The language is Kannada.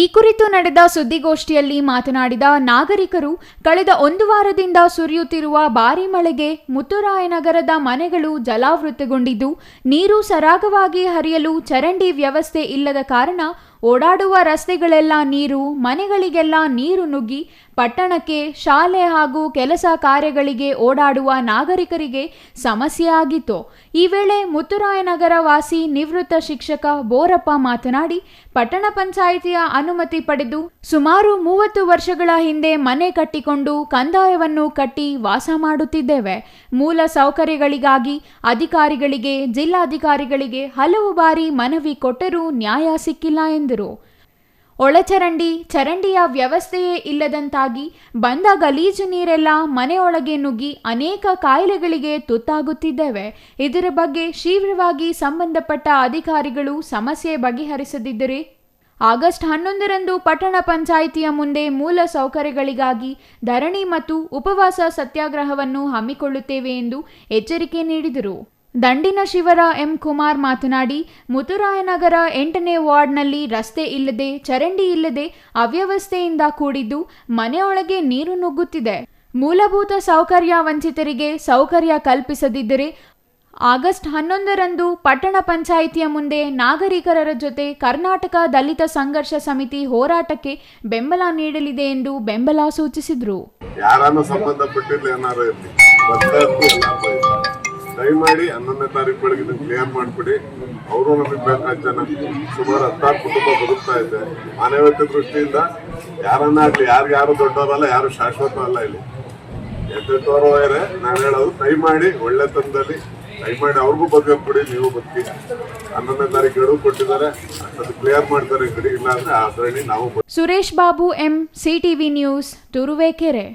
ಈ ಕುರಿತು ನಡೆದ ಸುದ್ದಿಗೋಷ್ಠಿಯಲ್ಲಿ ಮಾತನಾಡಿದ ನಾಗರಿಕರು, ಕಳೆದ ಒಂದು ವಾರದಿಂದ ಸುರಿಯುತ್ತಿರುವ ಭಾರಿ ಮಳೆಗೆ ಮುತ್ತುರಾಯನಗರದ ಮನೆಗಳು ಜಲಾವೃತಗೊಂಡಿದ್ದು, ನೀರು ಸರಾಗವಾಗಿ ಹರಿಯಲು ಚರಂಡಿ ವ್ಯವಸ್ಥೆ ಇಲ್ಲದ ಕಾರಣ ಓಡಾಡುವ ರಸ್ತೆಗಳೆಲ್ಲ ನೀರು, ಮನೆಗಳಿಗೆಲ್ಲ ನೀರು ನುಗ್ಗಿ ಪಟ್ಟಣಕ್ಕೆ ಶಾಲೆ ಹಾಗೂ ಕೆಲಸ ಕಾರ್ಯಗಳಿಗೆ ಓಡಾಡುವ ನಾಗರಿಕರಿಗೆ ಸಮಸ್ಯೆ ಆಗಿತ್ತು ಈ ವೇಳೆ ಮುತ್ತುರಾಯನಗರ ವಾಸಿ ನಿವೃತ್ತ ಶಿಕ್ಷಕ ಬೋರಪ್ಪ ಮಾತನಾಡಿ, ಪಟ್ಟಣ ಪಂಚಾಯಿತಿಯ ಅನುಮತಿ ಪಡೆದು ಸುಮಾರು ಮೂವತ್ತು ವರ್ಷಗಳ ಹಿಂದೆ ಮನೆ ಕಟ್ಟಿಕೊಂಡು ಕಂದಾಯವನ್ನು ಕಟ್ಟಿ ವಾಸ ಮಾಡುತ್ತಿದ್ದೇವೆ. ಮೂಲ ಸೌಕರ್ಯಗಳಿಗಾಗಿ ಅಧಿಕಾರಿಗಳಿಗೆ, ಜಿಲ್ಲಾಧಿಕಾರಿಗಳಿಗೆ ಹಲವು ಬಾರಿ ಮನವಿ ಕೊಟ್ಟರೂ ನ್ಯಾಯ ಸಿಕ್ಕಿಲ್ಲ ಎಂದರು. ಒಳಚರಂಡಿ ಚರಂಡಿಯ ವ್ಯವಸ್ಥೆಯೇ ಇಲ್ಲದಂತಾಗಿ ಬಂದ ಗಲೀಜು ನೀರೆಲ್ಲ ಮನೆಯೊಳಗೆ ನುಗ್ಗಿ ಅನೇಕ ಕಾಯಿಲೆಗಳಿಗೆ ತುತ್ತಾಗುತ್ತಿದ್ದೇವೆ. ಇದರ ಬಗ್ಗೆ ಶೀಘ್ರವಾಗಿ ಸಂಬಂಧಪಟ್ಟ ಅಧಿಕಾರಿಗಳು ಸಮಸ್ಯೆ ಬಗೆಹರಿಸದಿದ್ದರೆ, ಆಗಸ್ಟ್ ಹನ್ನೊಂದರಂದು ಪಟ್ಟಣ ಪಂಚಾಯಿತಿಯ ಮುಂದೆ ಮೂಲ ಸೌಕರ್ಯಗಳಿಗಾಗಿ ಧರಣಿ ಮತ್ತು ಉಪವಾಸ ಸತ್ಯಾಗ್ರಹವನ್ನು ಹಮ್ಮಿಕೊಳ್ಳುತ್ತೇವೆ ಎಂದು ಎಚ್ಚರಿಕೆ ನೀಡಿದರು. ದಂಡಿನ ಶಿವರ ಎಂ ಕುಮಾರ್ ಮಾತನಾಡಿ, ಮುತುರಾಯನಗರ ಎಂಟನೇ ವಾರ್ಡ್ನಲ್ಲಿ ರಸ್ತೆ ಇಲ್ಲದೆ, ಚರಂಡಿ ಇಲ್ಲದೆ ಅವ್ಯವಸ್ಥೆಯಿಂದ ಕೂಡಿದ್ದು ಮನೆಯೊಳಗೆ ನೀರು ನುಗ್ಗುತ್ತಿದೆ. ಮೂಲಭೂತ ಸೌಕರ್ಯ ವಂಚಿತರಿಗೆ ಸೌಕರ್ಯ ಕಲ್ಪಿಸದಿದ್ದರೆ ಆಗಸ್ಟ್ ಹನ್ನೊಂದರಂದು ಪಟ್ಟಣ ಪಂಚಾಯಿತಿಯ ಮುಂದೆ ನಾಗರಿಕರ ಜೊತೆ ಕರ್ನಾಟಕ ದಲಿತ ಸಂಘರ್ಷ ಸಮಿತಿ ಹೋರಾಟಕ್ಕೆ ಬೆಂಬಲ ನೀಡಲಿದೆ ಎಂದು ಬೆಂಬಲ ಸೂಚಿಸಿದರು. ದಯಮಾಡಿ ಹನ್ನೊಂದನೇ ತಾರೀಕು ಬೆಳಗ್ಗೆ ಇದನ್ನು ಕ್ಲಿಯರ್ ಮಾಡಿಬಿಡಿ. ಅವರು ನಮಗೆ ಬೇಕಾದ ಜನ ಸುಮಾರು ಹತ್ತಾರು ಕುಟುಂಬ ಬದುಕ್ತಾ ಇದೆ. ಮಾನವೀಯತೆ ದೃಷ್ಟಿಯಿಂದ ಯಾರನ್ನ ಆಗಲಿ ಯಾರು ಯಾರು ದೊಡ್ಡವರಲ್ಲ, ಯಾರು ಶಾಶ್ವತ ಅಲ್ಲ ಇಲ್ಲಿ ಇದ್ರೆ ನಾನು ಹೇಳೋದು ದಯಮಾಡಿ ಒಳ್ಳೆತನದಲ್ಲಿ ದಯಮಾಡಿ ಅವ್ರಿಗೂ ಬದುಕಿ ಬಿಡಿ ನೀವು ಬದುಕಿ. ಹನ್ನೊಂದನೇ ತಾರೀಕು ಗಡುವು ಕೊಟ್ಟಿದ್ದಾರೆ. ಅದು ಕ್ಲಿಯರ್ ಮಾಡ್ತಾರೆ ಇಲ್ಲ ಅಂದ್ರೆ ಆ ಸರಣಿ ನಾವು Suresh Babu M CTV news, Turuvekere.